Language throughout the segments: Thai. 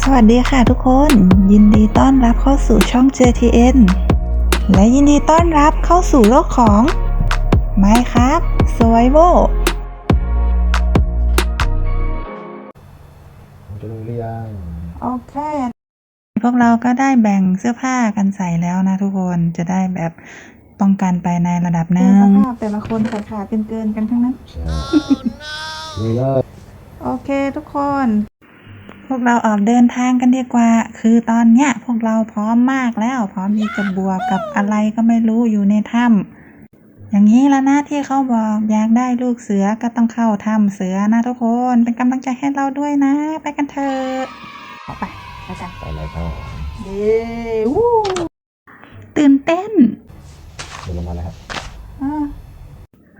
สวัสดีค่ะทุกคน ยินดีต้อนรับเข้าสู่ช่อง JTN และยินดีต้อนรับเข้าสู่โลกของ Minecraft Survival ผมจะรู้หรือยังโอเค พวกเราก็ได้แบ่งเสื้อผ้ากันใส่แล้วนะทุกคนจะได้แบบป้องกันไปในระดับหนึ่งแต่ละคนขาขาดเกินๆกันทั้งนั้น ใช่นี่เลย โอเคทุกคนพ วกเราออกเดินทางกันดีกว่า คือตอนเนี้ยพวกเราพร้อมมากแล้ว พร้อมที่จะบวกกับอะไรก็ไม่รู้อยู่ในถ้ำอย่างนี้แล้วนะที่เขาบอกอยากได้ลูกเสือก็ต้องเข้าถ้ำเสือนะทุกคนเป็นกำลังใจให้เราด้วยนะ ไปกันเถอะออกไปไปกันไปเลยครับเย้วู้ตื่นเต้นเดินลงมาแล้วครับอ่า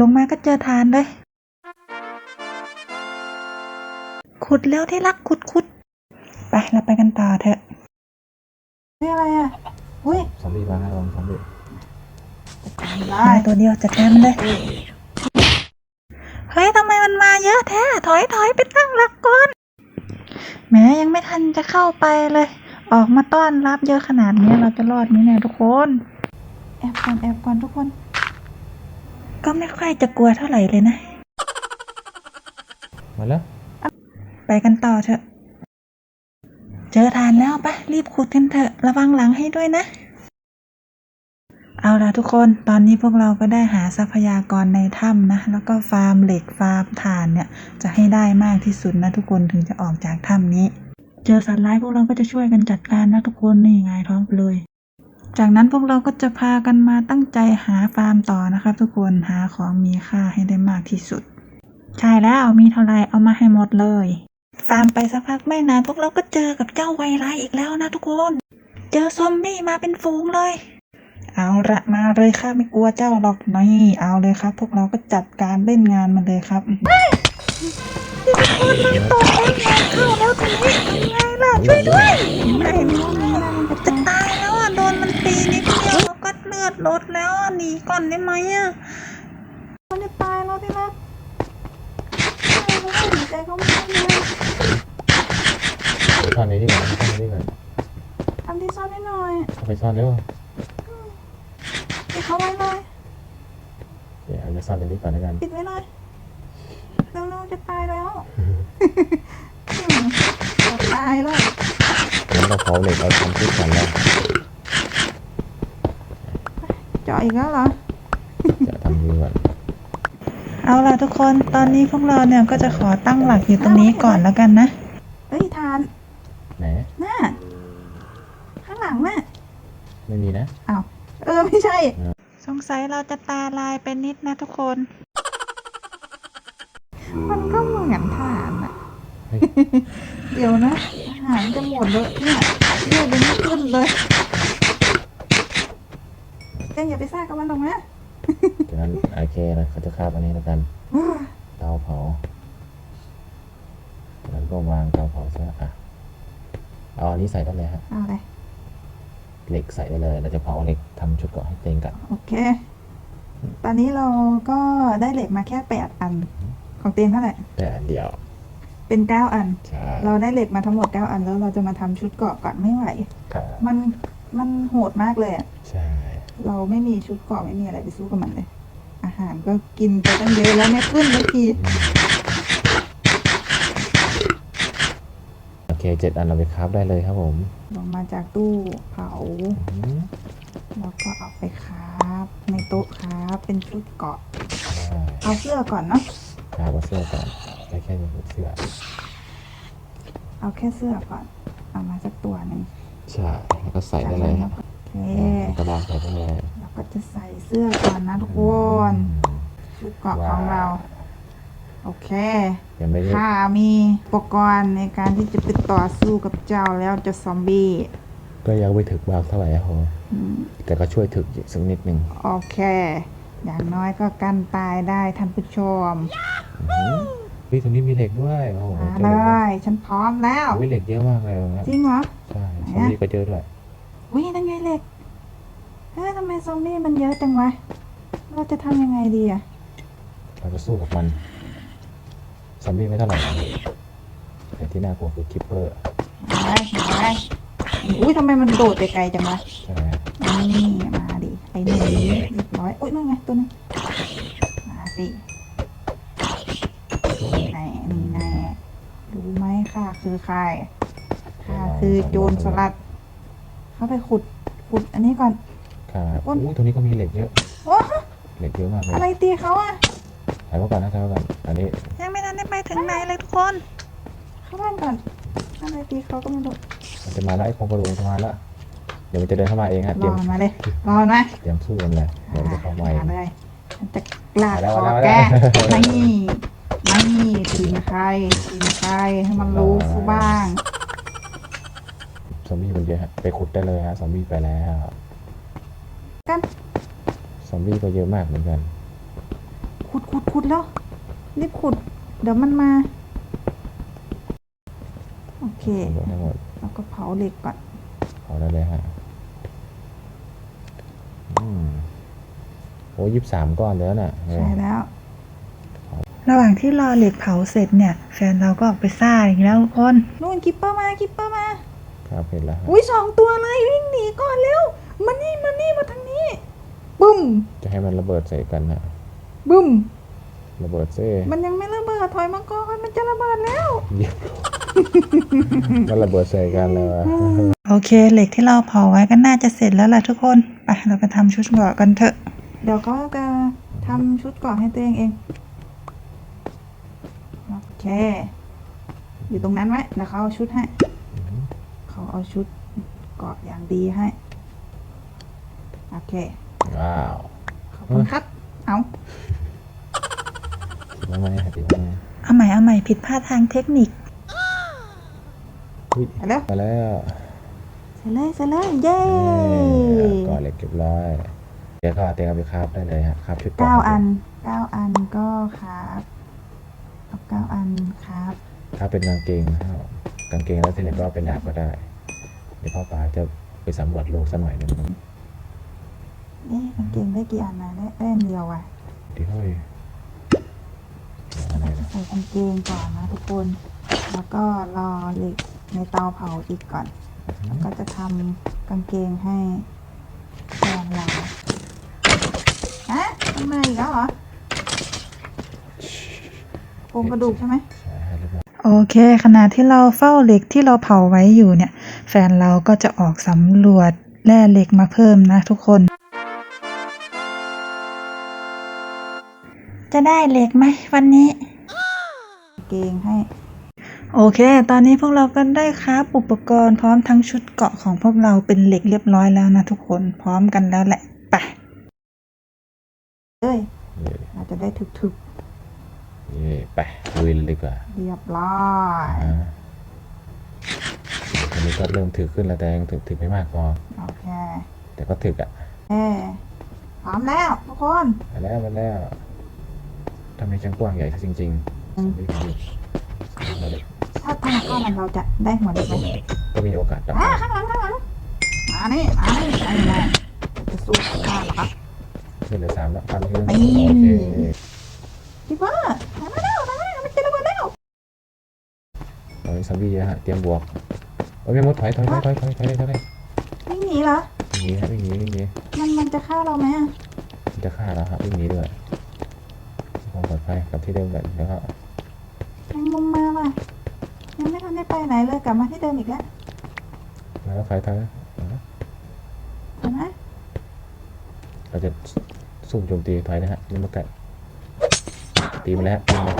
ลงมาก็เจอทานเลยขุดเร็วที่รักขุดขุด ไปเราไปกันต่อเถอะนี่อะไรอะ อุ้ยซอมบี้มาให้ลองซอมบี้มาตัวเดียวจัดการเลยเฮ้ยทำไมมันมาเยอะแท้ถอยถอยไปตั้งหลักก่อนแม้ยังไม่ทันจะเข้าไปเลย ออกมาต้อนรับเยอะขนาดนี้เราจะรอดไหมเนี่ยทุกคนแอบก่อนแอบก่อนทุกคน ก็ไม่ค่อยจะกลัวเท่าไหร่เลยนะ มาแล้ว ไปกันต่อเถอะ เจอทานแล้วปะรีบขุดกันเถอะ ระวังหลังให้ด้วยนะ เอาละทุกคนตอนนี้พวกเราก็ได้หาทรัพยากรในถ้ำนะ แล้วก็ฟาร์มเหล็กฟาร์มถ่านเนี่ย จะให้ได้มากที่สุดนะทุกคนถึงจะออกจากถ้ำนี้ เจอสัตว์ร้ายพวกเราก็จะช่วยกันจัดการนะทุกคนนี่ไงท้องไปเลยจากนั้นพวกเราก็จะพากันมาตั้งใจหาฟาร์มต่อนะครับทุกคนหาของมีค่าให้ได้มากที่สุด ใช่แล้วมีเท่าไรเอามาให้หมดเลย ฟาร์มไปสักพักไม่นานพวกเราก็เจอกับเจ้าไวรัสอีกแล้วนะทุกคน เจอซอมบี้มาเป็นฝูงเลย เอาละมาเลยครับไม่กลัวเจ้าหรอกนี่เอาเลยครับ พวกเราก็จัดการเล่นงานมันเลยครับคนมันตกเองงานเข้าแล้วทีนี้ทำไงล่ะช่วยด้วยไม่รู้จะตายแล้วอะโดนมันตีนิดเดียวแล้วก็เลือดลดแล้วอะหนีก่อนได้ไหมอะมันจะตายแล้วที่รักหายใจเขาไม่ได้เลย ซ่อนในที่ก่อนซ่อนในที่ก่อนทำที่ซ่อนให้หน่อยเอาไปซ่อนเร็วปิดเขาไว้เลยเดี๋ยวเอาจะซ่อนในที่ก่อนแล้วกันปิดไว้เลยเร็วๆจะตายแล้วจะตายแล้วงั้นเราเผาเหล็กเราทำชุดกันแล้วเจาะอีกแล้วเหรอจะทำมือก่อนเอาล่ะทุกคนตอนนี้พวกเราเนี่ยก็จะขอตั้งหลักอยู่ตรงนี้ก่อนแล้วกันนะ เฮ้ยทาน ไหน น่าข้างหลังน่ะ ไม่มีนะอ้าวเออไม่ใช่อ่าสงสัยเราจะตาลายเป็นนิดนะทุกคน มันก็เหมือนทานอะเฮ้ยเดี๋ยวนะอาหารจะหมดเลยเนี่ยเลือดยังไม่ขึ้นเลยเจ๊อย่าไปซ่ากับมันตรงนะจากนั้นโอเคนะเขาจะคาบอันนี้แล้วกันเตาเผาจากนั้นก็วางเตาเผาซะอะเอาอันนี้ใส่ได้เลยฮะเอาเลย เหล็กใส่ได้เลย เราจะเผาเหล็กทำชุดเกราะให้เต็งกัน โอเค ตอนนี้เราก็ได้เหล็กมาแค่แปดอัน ของเตียงเท่าไหร่แต่อันเดียว เป็นเก้าอันใช่เราได้เหล็กมาทั้งหมดเก้าอันแล้วเราจะมาทำชุดเกราะก่อนไม่ไหวครับมันมันโหดมากเลยอะใช่ เราไม่มีชุดเกราะไม่มีอะไรไปสู้กับมันเลย อาหารก็กินไปตั้งเยอะแล้วไม่ขึ้นสักที โอ เคเจ็ดอันเราไปคราฟได้เลยครับผมลงมาจากตู้เผาอืมแล้วก็เอาไปคราฟในโต๊ะคราฟเป็นชุดเกราะใช่เอาเสื้อก่อนเนาะคราฟเอาเสื้อก่อนแค่แค่นี้เสื้อเอาแค่เสื้อก่อน เอามาสักตัวหนึ่งใช่แล้วก็ใส่ได้เลยครับโอเคกระดาษใส่ได้เลยเราก็จะใส่เสื้อก่อนนะทุกคน ชุดเกราะของเรา โอเค ยังไม่ได้ข้ามีอุปกรณ์ในการที่จะไปต่อสู้กับเจ้าแล้วเจะซอมบี้ก็ยังไม่ถึกมากเท่าไหร่ครับผมอืมแต่ก็ช่วยถึกอยู่สักนิดหนึ่งโอเค อย่างน้อยก็กันตายได้ท่านผู้ชมอืมเฮ้ยตรงนี้มีเหล็กด้วยโอ้โหมาเจเลอเหล็กยฉันพร้อมแล้ววิเหล็กเยอะมากเลยนะจริงเหรอ ใช่ไหนซอมอะบี้ก็เจอด้วยวินั่นไงเหล็กเฮ้ยทำไมซอมบี้มันเยอะจังวะ เราจะทำยังไงดีอะเราจะสู้กับมัน ซอมบี้ไม่เท่าไหร่นะแต่ที่น่ากลัวคือคิปเปอร์อไปไปอุ้ยทำไมมันโดดไปไกลจังวะใช่ไหมนี่มาดิไอ้หนูเรียบร้อยอุ้ยนั่นไงตัวนึงมาสิไหนนี่แน่รู้ไหมข้าคือใครข้าคือโจรสลัด เข้าไปขุดขุดอันนี้ก่อนครับอ้นอุ้ยตรงนี้ก็มีเหล็กเยอะ โอ้เหล็กเยอะมากเลยอะไรตีเขาอะถ่ายไว้ก่อนนะถ่ายไว้ก่อนอันนี้ ถึงไหนเลยทุกคน เข้าบ้านก่อนอะไรตีเขาก็ไม่รู้มันจะมาแล้วไอ้โครงกระดูกมันจะมาแล้ว เดี๋ยวมันจะเดินเข้ามาเองฮะ เตรรีอยมมันมาเลยรอนะเตรียมสู้กันเลยเดี๋ยวมันจะเข้ามาเอง เลยมันจะลากมาแล้วคอมาแล้วแกมาแล้วนี่นี่ทีมใครทีมใครให้มันรู้ซะบ้าง ซอมบี้มันเยอะฮะไปขุดได้เลยฮะ ซอมบี้ไปแล้ว กันซอมบี้ก็เยอะมากเหมือนกัน ขุดขุดขุดแล้วรีบขุด เดี๋ยวมันมา โอเคหมดทั้งหมดแล้วก็เผาเหล็กก่อน เผาได้เลยฮะอืมโอ้ยี่สิบสามก้อนแล้วน่ะเออ ใช่แล้ว ระหว่างที่รอเหล็กเผาเสร็จเนี่ย แฟนเราก็ออกไปซ่าอีกแล้วทุกคน นู่นคิปเปอร์มาคิปเปอร์มา ครับเห็นแล้วฮะอุ้ยสองตัวเลยวิ่งหนีก่อนเร็วมานี่มานี่มาทางนี้ บึ้ม จะให้มันระเบิดใส่กันฮะบึ้ม ระเบิดเซ่มันยังไม่ระเบิดถอยมาก่อนมันจะระเบิดแล้วเยี่ยมมันระเบิดใส่กันเลยวะโอเค เหล็กที่เราเผาไว้ก็น่าจะเสร็จแล้วล่ะทุกคน ไปเราไปทำชุดเกราะกันเถอะ เดี๋ยวเขาจะทำชุดเกราะให้ตัวเองเอง โอเค อยู่ตรงนั้นไว้เดี๋ยวเขาเอาชุดให้ เขาเอาชุดเกราะอย่างดีให้ โอเค ว้าว ขอบคุณครับ เอา ติดมาไหมฮะติดมาไหมเอาใหม่เอาใหม่ผิดพลาดทางเทคนิค อุ๊ยไปเร็วมาแล้วเสร็จเลยเสร็จเลยเย้เอ้ยก่อนเหล็กเก็บร้อยเดี๋ยวก็เอาเตียงเอาไปคราฟได้เลยฮะคราฟชุดเก้าให้อันเก้าอันก็ครับเอาเก้าอันครับคราฟเป็นกางเกงนะครับกางเกงแล้วทีนี้ก็เอาเป็นดาบก็ได้เดี๋ยวพ่อป๋าจะไปสำรวจโลกสักหน่อยหนึ่งเอ๊ะกางเกงได้กี่อันนะได้ได้อันเดียวอะ ดีเฮ้ยอะไรนะใส่กางเกงก่อนนะทุกคน แล้วก็รอเหล็กในเตาเผาอีกก่อน แล้วก็จะทำกางเกงให้แฟนเราฮะทำไมอีกแล้วเหรอโครงกระดูกใช่ไหมใช่เรียบร้อยโอเคขณะที่เราเฝ้าเหล็กที่เราเผาไว้อยู่เนี่ย แฟนเราก็จะออกสำรวจแร่เหล็กมาเพิ่มนะทุกคน จะได้เหล็กไหมวันนี้กาง เกงให้ โอเค ตอนนี้พวกเราก็ได้ครับอุปกรณ์พร้อมทั้งชุดเกราะของพวกเราเป็นเหล็กเรียบร้อยแล้วนะทุกคนพร้อมกันแล้วแหละไปเอ้ยเย่เราจะได้ถึกเย่ไปลุยเลยดีกว่าๆเรียบร้อยอ่าอันนี้ก็เริ่มถือขึ้นแล้วแต่ยังถือถือไม่มากพอ โอเคแต่ก็ถืออะเอ้พร้อมแล้วทุกคน มาแล้วมาแล้วทำให้ช่างกว้างใหญ่ซะจริงอืมๆ ถ้าถ้าเราเมันเราจะได้หัวเด็กก็มีโอกาสจับข้างหลังข้างหลังมาเนี่ยมาเนี่ยมาเนี่ยจะสู้กับข้าเหรอครับเหลือสามแล้วฟันที่นั่นโอเคพี่ว่าทำมาแล้วทำมาแล้วมันเจะระเบิดแล้วตอนนี้ซัมบี้เยอะฮะเตรียมบวกโอ้ยไม่มดถอยถอยถอยถอยถอยถอยถอยวิ่งหนีเหรอวิ่งหนีฮะไม่งหนีไม่งหนีมันมันจะฆ่าเราไหมอะจะฆ่าเราครับไม่งหนีด้วยความปลอดภัยกับที่เดิมกันนะครับ ยังไม่ทันได้ไปไหนเลยกลับมาที่เดิมอีกแล้วแล้วก็ถอยถอยเห็นไหมเราจะซุ่มโจมตีถอยนะฮะนี่มาไก่ตีมาแล้วตีมา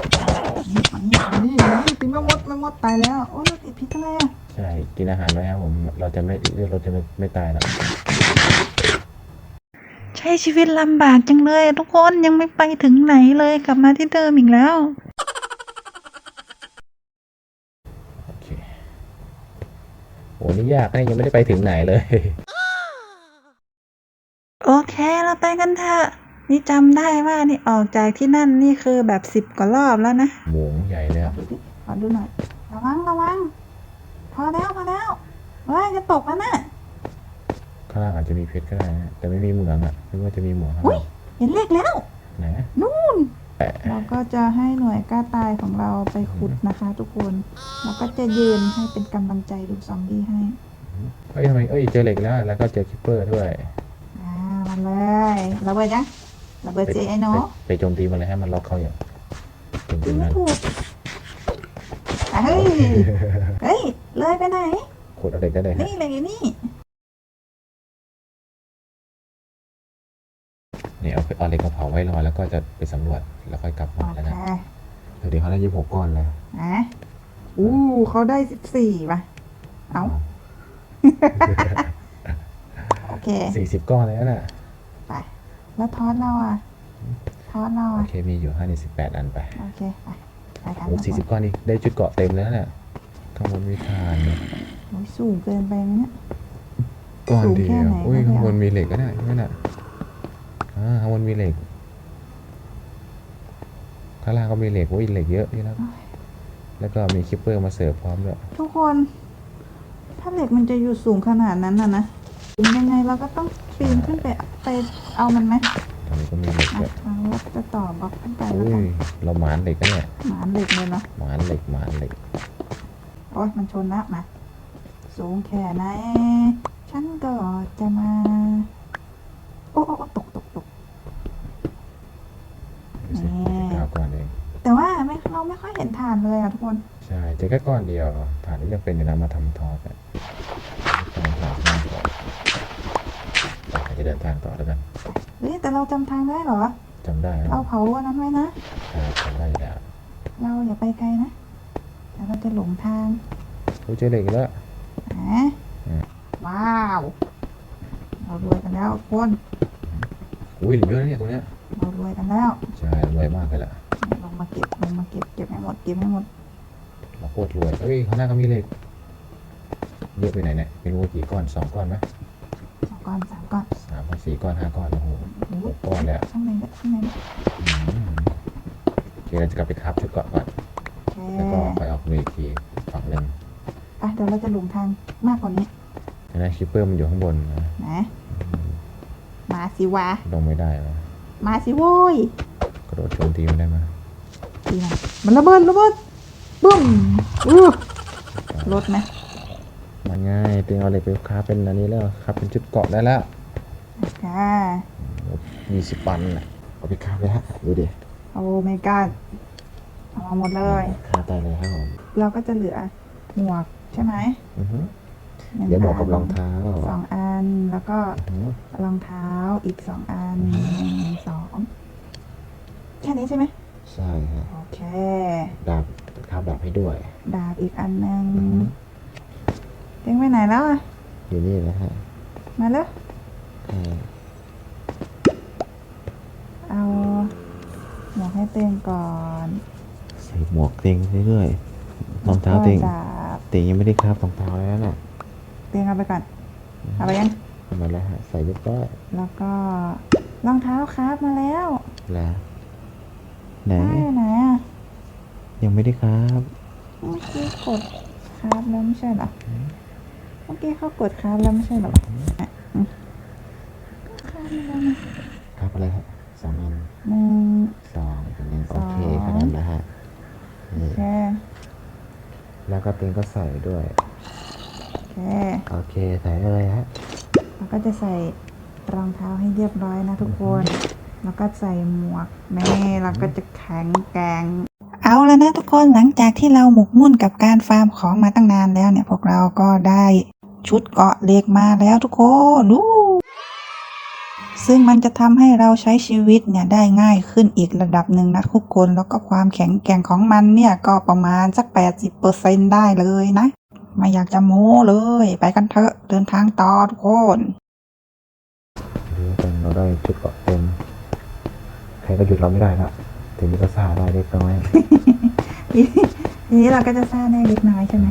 นี่นี่นี่ตีแมงมดแมงมดตายแล้วโอ้ยเราติดพิษอะไรอะใช่กินอาหารไว้ครับผมเราจะไม่เราจะไม่ไม่ตายหรอกใช้ชีวิตลำบากจังเลย ทุกคนยังไม่ไปถึงไหนเลยกลับมาที่เดิมอีกแล้ว โอเค โอ้นี่ยากนะยังไม่ได้ไปถึงไหนเลย โอเคเราไปกันเถอะนี่จำได้ว่านี่ออกจากที่นั่นนี่คือแบบสิบกว่ารอบแล้วนะหมูใหญ่เลยอะดูสิขอดูหน่อยระวังระวังพอแล้วพอแล้วเฮ้ยจะตกแล้วนะข้างล่างอาจจะมีเพชรก็ได้นะแต่ไม่มีเหมืองอะไม่ว่าจะมีเหมืองครับอุ๊ยเห็นเลขแล้วไหนนู่น เราก็จะให้หน่วยกล้าตายของเราไปขุดนะคะทุกคนแล้วก็จะยืนให้เป็นกำลังใจดูซอมบี้ให้ เอ้ยทำไมเอ้ยเจอเหล็กแล้ว แล้วก็เจอคิปเปอร์ด้วยอ่ามาเลยระเบิดยังระเบิดเจไอ้หนูไปไปโจมตีมันเลยให้มันล็อกเขาอย่างจริงยิงๆไม่นั้นถูกอะเฮ้ย เฮ้ย เลยไปไหนขุดเอาเหล็กได้เลยฮะนี่เลยอยู่นี่ เอาเอาเหล็กมาเผาไว้รอแล้วก็จะไปสำรวจแล้วค่อยกลับโอมาแล้วเคนะเดี๋ยวเขาได้ยี่สิบหกก้อนแล้วนะอู้เขาได้สิบสี่ป่ะ เอาโอเค สี่สิบก้อนแล้วน่ะไป แล้วทอดเราอะ ทอดเราโออะ เคมีอยู่ห้าสิบแปดอันไปโอเค ไป ไปกันโอ้สี่สิบก้อนนี่ได้ชุดเกราะเต็มแล้วน่ะข้างบนมีทานเนี่ยโอ้ยสูงเกินไปไหมเนี่ย ก้อนสูงเดีแค่ยวไหนอุ้ยคะข้างบนเนี่ยมีเหล็กก็ได้นั่นน่ะอ่า ข้างบนมีเหล็ก ข้างล่างก็มีเหล็กอุ้ยเหล็กเยอะนี่นะแล้วก็มีคิปเปอร์มาเสิร์ฟพร้อมด้วยทุกคน ถ้าเหล็กมันจะอยู่สูงขนาดนั้นน่ะนะยังไงเราก็ต้องปีนขึ้นไปไปเอามันไหมตรงนี้ก็มีเหล็กอะด้วยเราจะต่อบล็อกขึ้นไปแล้วอุ้กัยนเราหมานเหล็กก็เนี่ยหมานเหล็กเลยเนาะหมานเหล็กหมานเหล็กโอ้ยมันชนละมาสูงแค่ไหนฉันก็จะมา โอ้โอ้โอ้ตกตกตก ดูสิ นี่ เก้าก้อนเอง แต่ว่า ไม่เราไม่ค่อยเห็นฐานเลยอะทุกคน ใช่เจอแค่ก้อนเดียวฐานที่ยังเป็นอยู่นะมาทำทอสเนี่ยต้องหาทางต่อไปจะเดินทางต่อแล้วกันเฮ้ยแต่เราจำทางได้เหรอจำได้นะเราเผาอันนั้นไว้นะใช่จำได้อยู่แล้วเราอย่าไปไกลนะเดี๋ยวเราจะหลงทางโอ้ยเจอเหล็กอีกแล้วนะอืมว้าวเรารวยกันแล้วทุกคนอุ้ยเหลือเยอะนะเนี่ยตรงเนี้ยเรารวยกันแล้ว ใช่รวยมากเลยล่ะลง มาเก็บลงมาเก็บเก็บให้หมดเก็บให้หมดเราโคตรรวยเอ้ยข้างหน้าก็มีเหล็กเยอะไปไหนเนี่ยไม่รู้ว่ากี่ก้อนสองก้อนไหมสองก้อนสามก้อนสามก้อนสี่ก้อนห้าก้อนโอ้โหโอ้หยกก้อนแล้วข้างในก็ข้างในก็อืมโอเคเราจะกลับไปคราฟชุดเกราะก่อนโอเคแล้วก็ค่อยออกลุยอีกทีฝั่งหนึ่งอะเดี๋ยวเราจะหลงทางมากกว่านี้เห็นไหมคิปเปอร์มันอยู่ข้างบนนะนะมาสิวะลงไม่ได้นะมาสิโว้ยกระโดดโจมตีมันได้ไหม ดีนะมันระเบิดระเบิดบึ้มอู้รถไหมมันง่ายเตียงเอาเหล็กไปคราฟเป็นอันนี้แล้วคราฟเป็นชุดเกราะได้แล้วค่ะยี่สิบปันน่ะเอาไปคราฟเลยฮะดูดิโอ้ไม่กล้าเอามาหมดเลยคราฟได้เลยครับผมเราก็จะเหลือหมวกใช่ไหมอือฮึหนึ่งเดี๋ยวบอกกับนรองเท้าสองอันแล้วก็อือฮึรองเท้าอีกสองอันหนึ่งสองแค่นี้ใช่ไหม ใช่ฮะโอเค ดาบคราฟดาบให้ด้วย ดาบอีกอันหนึ่งอือฮึเต็งไปไหนแล้วอะ อยู่นี่นะฮะมาแล้ว อ่าเอาหมวกให้เต็งก่อนใส่หมวกเตียงเรื่อยๆรองเท้าเตียงแล้วก็ดาบเตียงยังไม่ได้คราฟรองเท้าเลยนะน่ะเต็งเอาไปก่อน เอาไปยังเอามาแล้วฮะใส่เรียบร้อยแล้วก็รองเท้าครับมาแล้วแล้ว ไหนได้ไหนอะยังไม่ได้คราฟเมื่อกี้กดครับแล้วไม่ใช่เหรอเมื่อกี้เขากดครับแล้วไม่ใช่เหรออะอืมก็ครับแล้วนะครับอะไรฮะสองอันหนึ่ง สองอันหนึ่งสโอองเคขนาดนั้นนะฮะนี่โอเค แล้วก็เตียงก็ใส่ด้วย โอเค โอเคใส่ได้เลยฮะเราก็จะใส่รองเท้าให้เรียบร้อยนะทุกคน แล้วก็ใส่หมวกแม่เราก็จะแข็งแกร่งเอาแล้วนะทุกคนหลังจากที่เราหมกมุ่นกับการฟาร์มของมาตั้งนานแล้วเนี่ยพวกเราก็ได้ชุดเกาะเหล็กมาแล้วทุกคนดู ซึ่งมันจะทำให้เราใช้ชีวิตเนี่ยได้ง่ายขึ้นอีกระดับหนึ่งนะทุกคนแล้วก็ความแข็งแกร่งของมันเนี่ยก็ประมาณสัก 80%ได้เลยนะ ไม่อยากจะโม้เลย ไปกันเถอะเดินทางต่อทุกคนดูกันเราได้ชุดเกาะเต็ม ใครก็หยุดเราไม่ได้ละทีนี้ก็ซาได้เล็กน้อยทีนี้เราก็จะสร้างได้เล็กน้อยใช่ไหม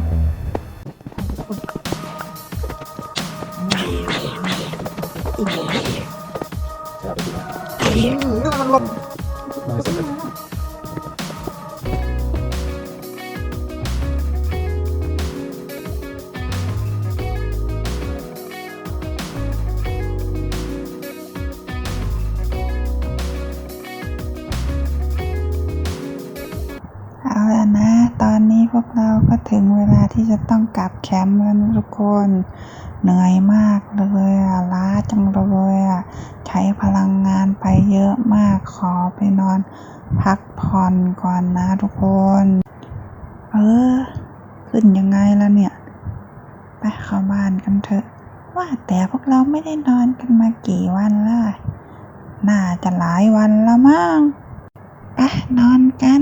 ม พวกเราก็ถึงเวลาที่จะต้องกลับแคมป์แล้วทุกคน เหนื่อยมากเลยอะล้าจังเลยอะใช้พลังงานไปเยอะมากขอไปนอน พักผ่อนก่อนนะทุกคน เออ ขึ้นยังไงล่ะเนี่ย ไปเข้าบ้านกันเถอะ ว่าแต่พวกเราไม่ได้นอนกันมากี่วันแล้วน่าจะหลายวันล้วมั้งไปนอนกัน